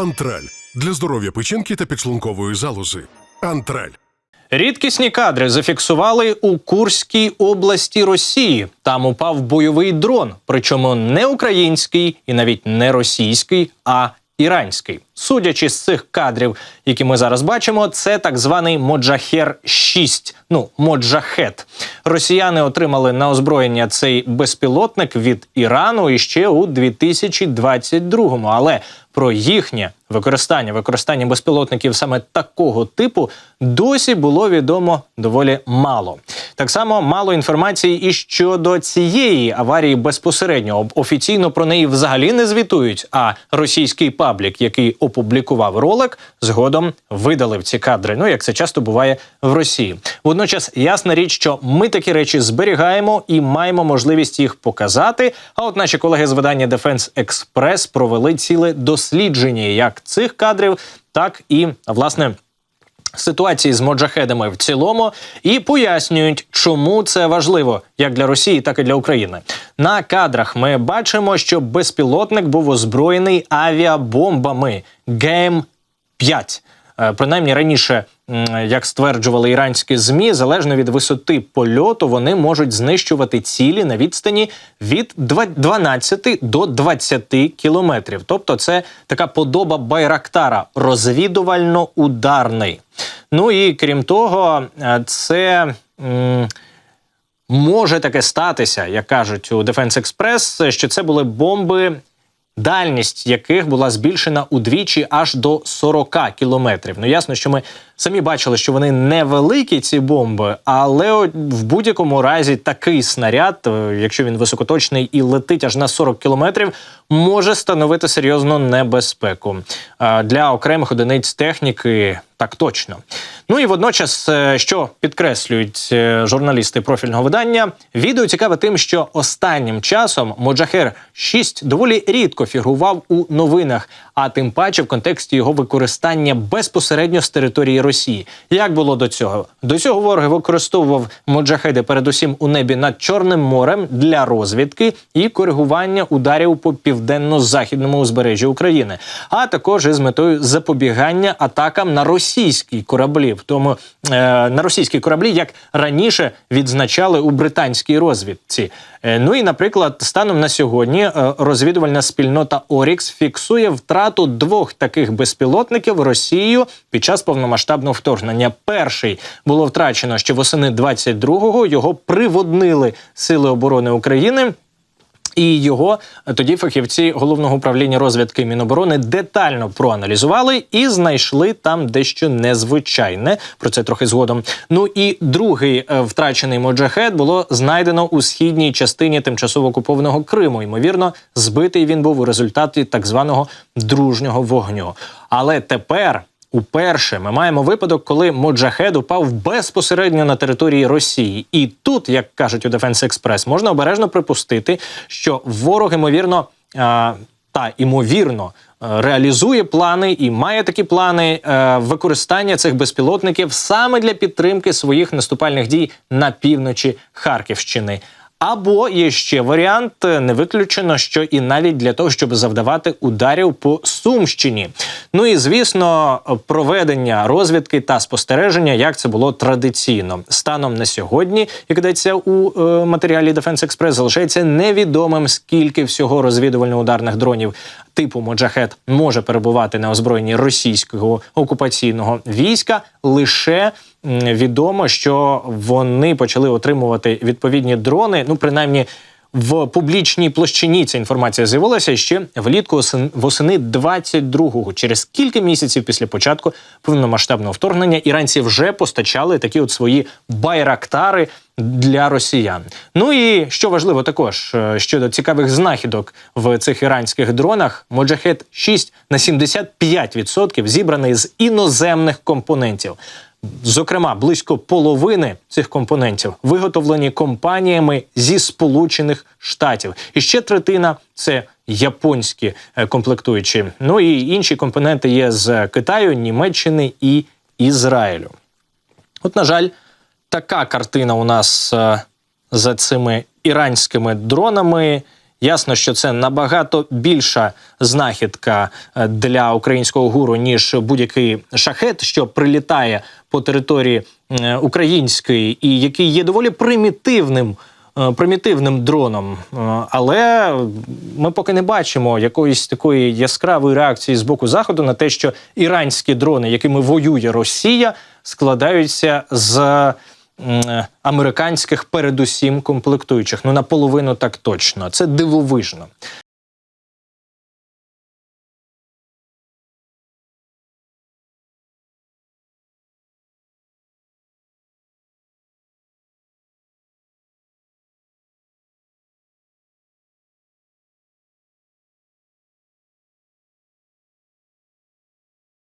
Антраль для здоров'я печінки та підшлункової залози. Антраль. Рідкісні кадри зафіксували у Курській області Росії. Там упав бойовий дрон, причому не український і навіть не російський, а іранський. Судячи з цих кадрів, які ми зараз бачимо, це так званий Моджахер 6 ну Моджахет. Росіяни отримали на озброєння цей безпілотник від Ірану іще у 2022-му. Але про їхнє використання, використання безпілотників саме такого типу досі було відомо доволі мало. Так само мало інформації і щодо цієї аварії безпосередньо. Офіційно про неї взагалі не звітують. А російський паблік, який опублікував ролик, згодом видалив ці кадри. Ну як це часто буває в Росії. Водночас ясна річ, що ми такі речі зберігаємо і маємо можливість їх показати. А от наші колеги з видання Defense Express провели ціле дослідження як цих кадрів, так і власне. Ситуації з моджахедами в цілому і пояснюють, чому це важливо як для Росії, так і для України. На кадрах ми бачимо, що безпілотник був озброєний авіабомбами ГЕМ 5 Е, Принаймні раніше, як стверджували іранські змі, залежно від висоти польоту, вони можуть знищувати цілі на відстані від два- 12 до 20 кілометрів. Тобто, це така подоба Байрактара розвідувально-ударний. Ну і крім того, е, це. Може таке статися, як кажуть у Defense Express, що це були бомби, дальність яких була збільшена удвічі аж до 40 кілометрів. Ну ясно, що ми самі бачили, що вони невеликі, ці бомби, але в будь-якому разі такий снаряд, е, якщо він високоточний і летить аж на 40 кілометрів, може становити серйозну небезпеку Е, для окремих одиниць техніки. Так точно. Ну і водночас, е, що підкреслюють е, журналісти профільного видання, відео цікаве тим, що останнім часом Моджахер 6 доволі рідко фігурував у новинах, а тим паче в контексті його використання безпосередньо з території Росії. Як було до цього? До цього ворог використовував моджахеди передусім у небі над Чорним морем для розвідки і коригування ударів по південно-західному узбережжі України, а також із метою запобігання атакам на російські кораблі, в тому е, на російські кораблі, як раніше відзначали у британській розвідці. Е, ну і, наприклад, станом на сьогодні е, розвідувальна спільнота Орікс фіксує втрату двох таких безпілотників Росією під час повномасштабного вторгнення. Перший було втрачено ще восени 22-го, Його приводнили сили оборони України. І його е, тоді фахівці головного управління розвідки Міноборони детально проаналізували і знайшли там дещо незвичайне. Про це трохи згодом. Ну і другий е, втрачений моджахет було знайдено у східній частині тимчасово окупованого Криму. Ймовірно, збитий він був у результаті так званого дружнього вогню. Але тепер. Уперше ми маємо випадок, коли Моджахед упав безпосередньо на території Росії, і тут, як кажуть у Defense Express, можна обережно припустити, що ворог ймовірно а, та ймовірно е, реалізує плани і має такі плани е, використання цих безпілотників саме для підтримки своїх наступальних дій на півночі Харківщини. Або є ще варіант, е, не виключено, що і навіть для того, щоб завдавати ударів по Сумщині. Ну і звісно, проведення розвідки та спостереження, як це було традиційно. Станом на сьогодні, як йдеться у е, матеріалі Defense Express, залишається невідомим, скільки всього розвідувально-ударних дронів типу Моджахет може перебувати на озброєнні російського окупаційного війська лише відомо, що вони почали отримувати відповідні дрони. Ну, принаймні. В публічній площині ця інформація з'явилася ще влітку осен- восени 22-го. Через кілька місяців після початку повномасштабного вторгнення іранці вже постачали такі от свої байрактари для росіян. Ну і що важливо також е, щодо цікавих знахідок в цих іранських дронах, Моджахет 6 на 75% зібраний з іноземних компонентів. Зокрема, близько половини цих компонентів виготовлені компаніями зі Сполучених Штатів. І ще третина це японські е, комплектуючі. Ну і інші компоненти є з Китаю, Німеччини і Ізраїлю. От, на жаль, така картина у нас е, за цими іранськими дронами. Ясно, що це набагато більша знахідка е, для українського гуру, ніж будь-який шахет, що прилітає по території е, української, і який є доволі примітивним. е, Примітивним дроном, але ми поки не бачимо якоїсь такої яскравої реакції з боку заходу на те, що іранські дрони, якими воює Росія, складаються з американських, передусім комплектуючих. Ну наполовину так точно. Це дивовижно.